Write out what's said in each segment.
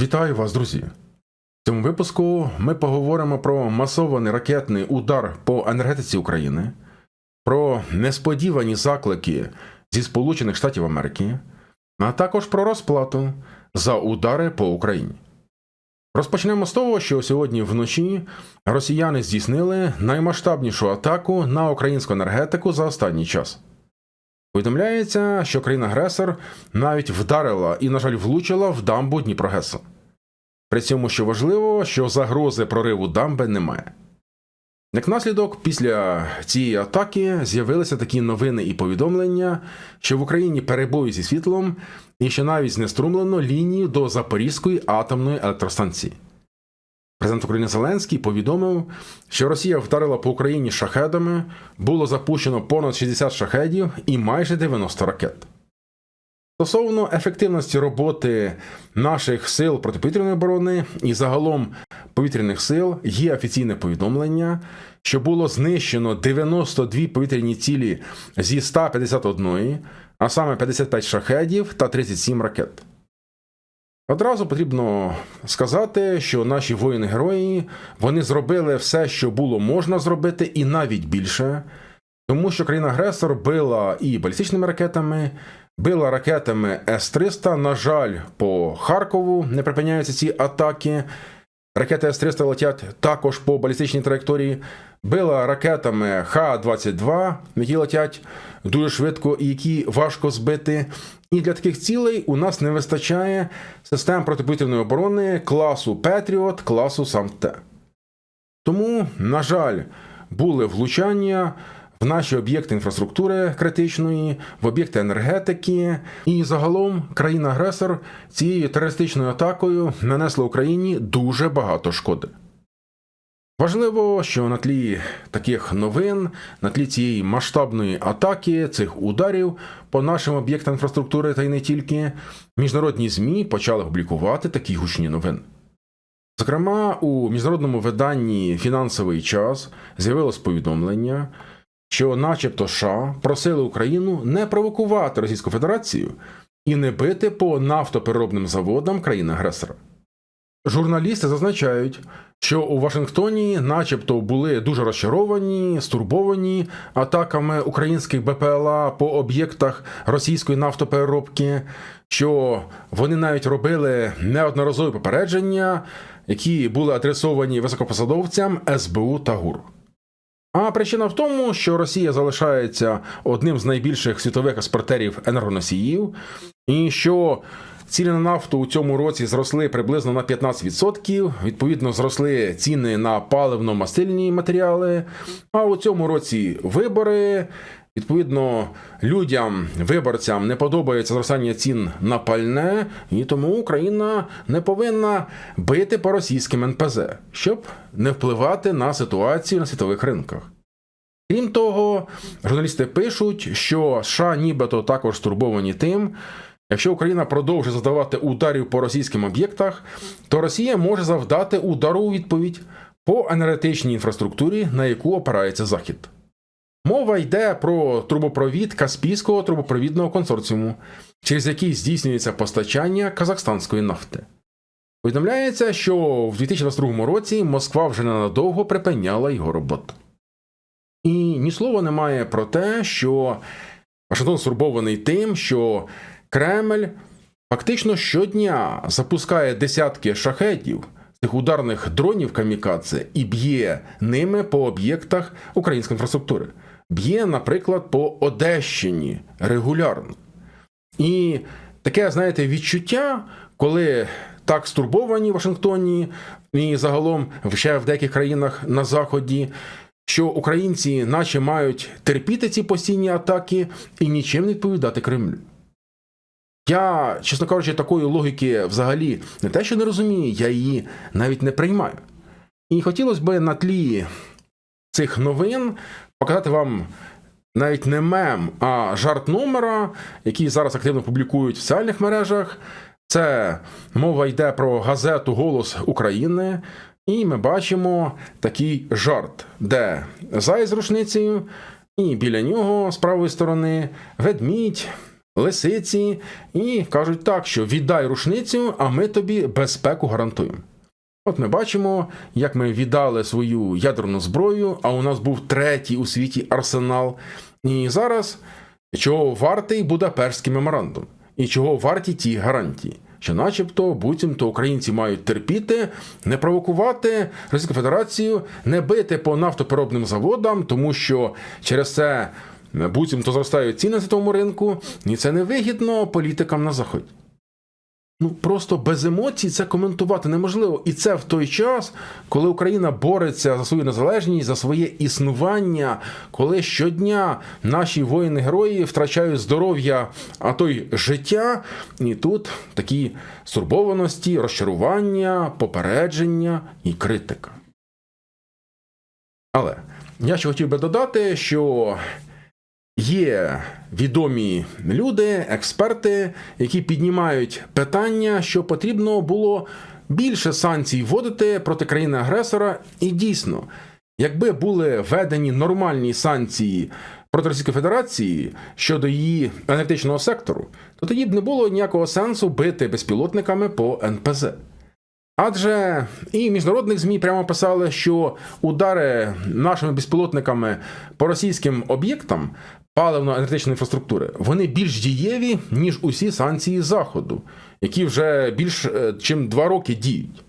Вітаю вас, друзі! В цьому випуску ми поговоримо про масований ракетний удар по енергетиці України, про несподівані заклики зі Сполучених Штатів Америки, а також про розплату за удари по Україні. Розпочнемо з того, що сьогодні вночі росіяни здійснили наймасштабнішу атаку на українську енергетику за останній час. Повідомляється, що країна-агресор навіть вдарила і, на жаль, влучила в дамбу Дніпрогесу. При цьому, що важливо, що загрози прориву дамби немає. Як наслідок, після цієї атаки з'явилися такі новини і повідомлення, що в Україні перебої зі світлом і що навіть знеструмлено лінію до Запорізької атомної електростанції. Президент України Зеленський повідомив, що Росія вдарила по Україні шахедами, було запущено понад 60 шахедів і майже 90 ракет. Стосовно ефективності роботи наших сил протиповітряної оборони і загалом повітряних сил є офіційне повідомлення, що було знищено 92 повітряні цілі зі 151, а саме 55 шахедів та 37 ракет. Одразу потрібно сказати, що наші воїни-герої вони зробили все, що було можна зробити, і навіть більше, тому що країна-агресор била і балістичними ракетами, била ракетами С-300. На жаль, по Харкову не припиняються ці атаки. Ракети С-300 летять також по балістичній траєкторії. Била ракетами Х-22, які летять дуже швидко і які важко збити. І для таких цілей у нас не вистачає систем протиповітряної оборони класу Петріот, класу САМТ. Тому, на жаль, були влучання в наші об'єкти інфраструктури критичної, в об'єкти енергетики, і загалом країна-агресор цією терористичною атакою нанесла Україні дуже багато шкоди. Важливо, що на тлі таких новин, на тлі цієї масштабної атаки, цих ударів по нашим об'єктам інфраструктури та й не тільки, міжнародні ЗМІ почали публікувати такі гучні новини. Зокрема, у міжнародному виданні Фінансовий час з'явилось повідомлення, що, начебто, США просили Україну не провокувати Російську Федерацію і не бити по нафтопереробним заводам країни-агресора. Журналісти зазначають, що у Вашингтоні, начебто, були дуже розчаровані, стурбовані атаками українських БПЛА по об'єктах російської нафтопереробки, що вони навіть робили неодноразові попередження, які були адресовані високопосадовцям СБУ та ГУР. А причина в тому, що Росія залишається одним з найбільших світових експортерів енергоносіїв, і що ціни на нафту у цьому році зросли приблизно на 15%, відповідно, зросли ціни на паливно-мастильні матеріали. А у цьому році вибори. Відповідно, людям, виборцям не подобається зростання цін на пальне, і тому Україна не повинна бити по російським НПЗ, щоб не впливати на ситуацію на світових ринках. Крім того, журналісти пишуть, що США нібито також стурбовані тим, якщо Україна продовжить завдавати ударів по російським об'єктах, то Росія може завдати удару у відповідь по енергетичній інфраструктурі, на яку опирається Захід. Мова йде про трубопровід Каспійського трубопровідного консорціуму, через який здійснюється постачання казахстанської нафти. Повідомляється, що в 2022 році Москва вже ненадовго припиняла його роботу. І ні слова немає про те, що Вашингтон стурбований тим, що Кремль фактично щодня запускає десятки шахетів цих ударних дронів камікадзе і б'є ними по об'єктах української інфраструктури. Б'є, наприклад, по Одещині регулярно. І таке, знаєте, відчуття, коли так стурбовані в Вашингтоні і загалом ще в деяких країнах на Заході, що українці, наче мають терпіти ці постійні атаки і нічим не відповідати Кремлю. Я, чесно кажучи, такої логіки взагалі не те, що не розумію, я її навіть не приймаю. І хотілося б на тлі цих новин показати вам навіть не мем, а жарт номера, який зараз активно публікують в соціальних мережах. Це мова йде про газету Голос України, і ми бачимо такий жарт, де зай з рушницею, і біля нього з правої сторони ведмідь, лисиці і кажуть так, що віддай рушницю, а ми тобі безпеку гарантуємо. От ми бачимо, як ми віддали свою ядерну зброю, а у нас був третій у світі арсенал. І зараз чого вартий Будапештський меморандум, і чого варті ті гарантії, що, начебто, буцімто українці мають терпіти, не провокувати Російську Федерацію, не бити по нафтопереробним заводам, тому що через це буцімто зростають ціни на світовому ринку, і це невигідно політикам на заході. Ну просто без емоцій це коментувати неможливо. І це в той час, коли Україна бореться за свою незалежність, за своє існування, коли щодня наші воїни-герої втрачають здоров'я, а то й життя. І тут такі стурбованості, розчарування, попередження і критика. Але я ще хотів би додати, що Є відомі люди, експерти, які піднімають питання, що потрібно було більше санкцій вводити проти країни-агресора. І дійсно, якби були введені нормальні санкції проти Російської Федерації щодо її енергетичного сектору, то тоді б не було ніякого сенсу бити безпілотниками по НПЗ. Адже і міжнародних ЗМІ прямо писали, що удари нашими безпілотниками по російським об'єктам паливно-енергетичної інфраструктури, вони більш дієві, ніж усі санкції Заходу, які вже більш чим два роки діють.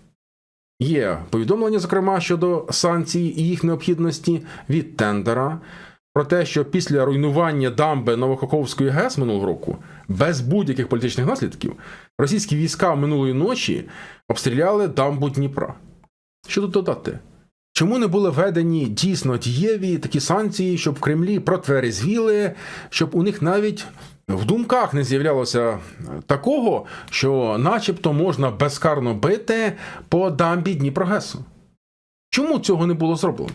Є повідомлення, зокрема, щодо санкцій і їх необхідності від тендера. Про те, що після руйнування дамби Новохоковської ГЕС минулого року, без будь-яких політичних наслідків, російські війська минулої ночі обстріляли дамбу Дніпра. Що тут додати? Чому не були введені дійсно дієві такі санкції, щоб в Кремлі протверезвіли, щоб у них навіть в думках не з'являлося такого, що, начебто, можна безкарно бити по дамбі Дніпрогесу? Чому цього не було зроблено?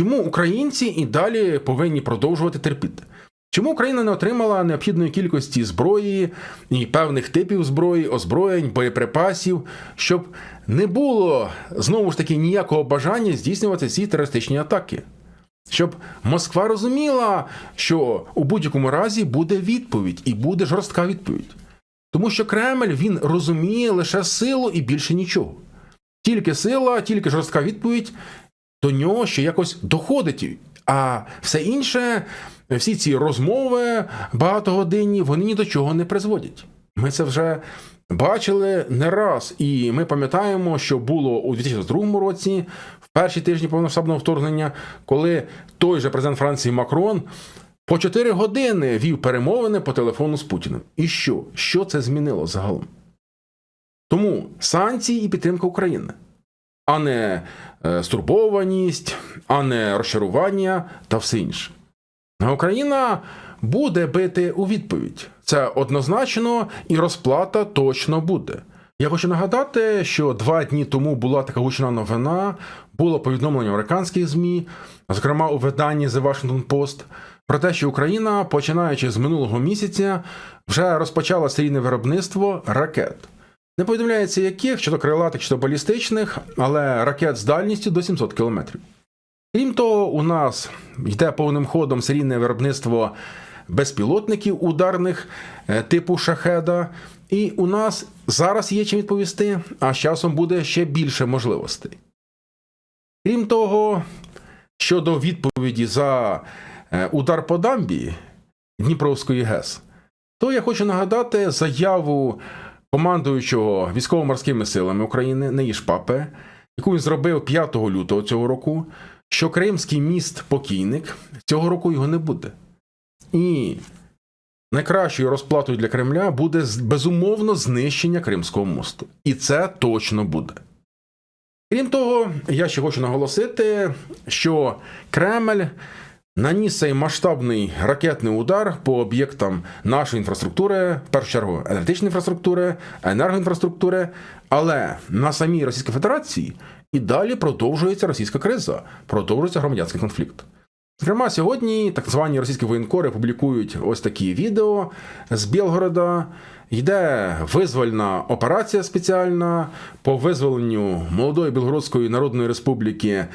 Чому українці і далі повинні продовжувати терпіти? Чому Україна не отримала необхідної кількості зброї і певних типів зброї, озброєнь, боєприпасів, щоб не було знову ж таки ніякого бажання здійснювати ці терористичні атаки? Щоб Москва розуміла, що у будь-якому разі буде відповідь і буде жорстка відповідь. Тому що Кремль він розуміє лише силу і більше нічого. Тільки сила, тільки жорстка відповідь до нього ще якось доходить. А все інше, всі ці розмови багатогодинні, вони ні до чого не призводять. Ми це вже бачили не раз, і ми пам'ятаємо, що було у 2002 році, в перші тижні повномасштабного вторгнення, коли той же президент Франції Макрон по 4 години вів перемовини по телефону з Путіним. І що? Що це змінило загалом? Тому санкції і підтримка України а не стурбованість, а не розчарування та все інше. Україна буде бити у відповідь. Це однозначно і розплата точно буде. Я хочу нагадати, що два дні тому була така гучна новина, було повідомлення американських ЗМІ, зокрема у виданні The Washington Post, про те, що Україна, починаючи з минулого місяця, вже розпочала серійне виробництво ракет. Не повідомляється, яких, чи то крилатих, чи то балістичних, але ракет з дальністю до 700 км. Крім того, у нас йде повним ходом серійне виробництво безпілотників ударних е, типу шахеда. І у нас зараз є чим відповісти, а з часом буде ще більше можливостей. Крім того, щодо відповіді за е, удар по дамбі Дніпровської ГЕС, то я хочу нагадати заяву командуючого військово-морськими силами України Неїш Папе, яку він зробив 5 лютого цього року, що Кримський міст покійник цього року його не буде. І найкращою розплатою для Кремля буде безумовно знищення Кримського мосту. І це точно буде. Крім того, я ще хочу наголосити, що Кремль наніс цей масштабний ракетний удар по об'єктам нашої інфраструктури, в першу чергу енергетичної інфраструктури, енергоінфраструктури, але на самій Російській Федерації і далі продовжується російська криза, продовжується громадянський конфлікт. Зокрема, сьогодні так звані російські воєнкори публікують ось такі відео з Білгорода. Йде визвольна операція спеціальна по визволенню молодої Білгородської Народної Республіки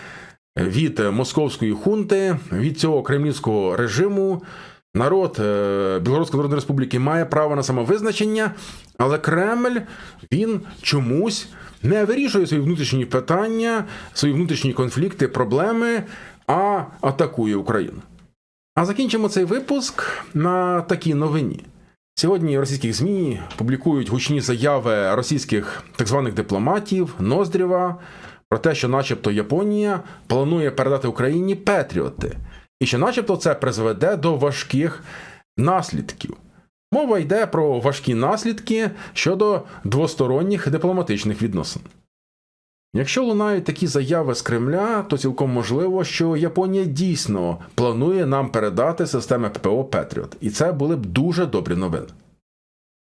від московської хунти, від цього кремлівського режиму, народ е, Білоруської Народної Республіки має право на самовизначення, але Кремль він чомусь не вирішує свої внутрішні питання, свої внутрішні конфлікти, проблеми, а атакує Україну. А закінчимо цей випуск на такій новині. Сьогодні в російських ЗМІ публікують гучні заяви російських так званих дипломатів Ноздрєва про те, що, начебто, Японія планує передати Україні Петріоти, і що, начебто, це призведе до важких наслідків. Мова йде про важкі наслідки щодо двосторонніх дипломатичних відносин. Якщо лунають такі заяви з Кремля, то цілком можливо, що Японія дійсно планує нам передати системи ППО Петріот, і це були б дуже добрі новини.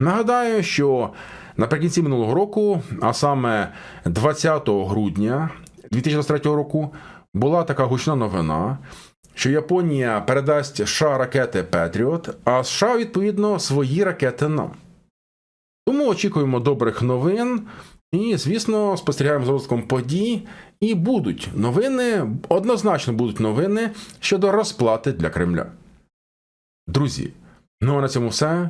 Нагадаю, що наприкінці минулого року, а саме 20 грудня 2023 року, була така гучна новина, що Японія передасть США ракети Петріот, а США, відповідно, свої ракети нам. Тому очікуємо добрих новин. І, звісно, спостерігаємо за розвитком подій, і будуть новини, однозначно будуть новини щодо розплати для Кремля. Друзі, ну а на цьому все.